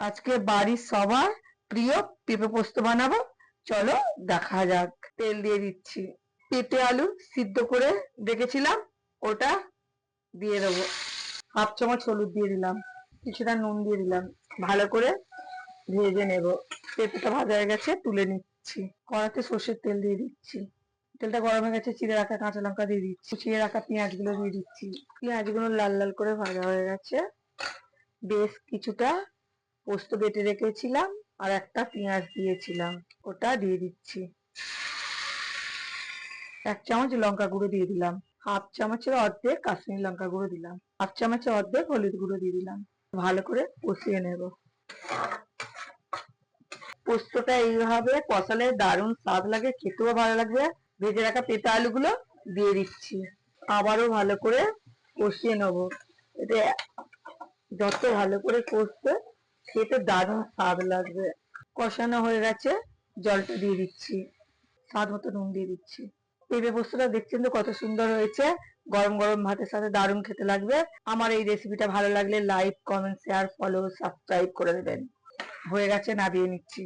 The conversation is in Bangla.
আজকে বাড়ির সবার প্রিয় পেঁপে পোস্ত বানাবো। চলো দেখা যাক। তেল দিয়ে দিচ্ছি। পেঁপে আলু সিদ্ধ করে রেখেছিলাম, ওটা দিয়ে দেবো। হাফ চামচ হলুদ দিয়ে দিলাম, কিছুটা নুন দিয়ে দিলাম। ভালো করে ভেজে নেব। পেঁপেটা ভাজা হয়ে গেছে, তুলে নিচ্ছি। কড়াতে সর্ষের তেল দিয়ে দিচ্ছি। তেলটা গরম হয়ে গেছে, চিড়ে রাখা কাঁচা লঙ্কা দিয়ে দিচ্ছি। চিড়ে রাখা পেঁয়াজগুলো দিয়ে দিচ্ছি। পেঁয়াজগুলো লাল লাল করে ভাজা হয়ে গেছে। বেশ কিছুটা পোস্ত বেটে রেখেছিলাম আর একটা পেঁয়াজ দিয়েছিলাম। ওটা দিয়ে দিচ্ছি। এক চামচ লঙ্কা গুঁড়ো দিয়ে দিলাম। হাফ চামচের অর্ধেক কাশ্মীর লঙ্কা গুঁড়ো দিলাম। হাফ চামচের অর্ধেক হলুদ গুঁড়ো দিয়ে দিলাম। ভালো করে কষিয়ে নেব। পোস্তটা এইভাবে কষালে দারুণ স্বাদ লাগে, খেতেও ভালো লাগবে। ভেজে রাখা পেঁপে আলুগুলো দিয়ে দিচ্ছি। আবারও ভালো করে কষিয়ে নেব। এটা যত ভালো করে কষবে খেতে দারুণ স্বাদ লাগবে। কষানো হয়ে গেছে, জলটা দিয়ে দিচ্ছি, স্বাদ মতো নুন দিয়ে দিচ্ছি। এই পোস্তটা দেখছেন তো কত সুন্দর হয়েছে। গরম গরম ভাতের সাথে দারুণ খেতে লাগবে। আমার এই রেসিপিটা ভালো লাগলে like comment share follow subscribe করে দেবেন। হয়ে গেছে, নাবিয়ে নিচ্ছি।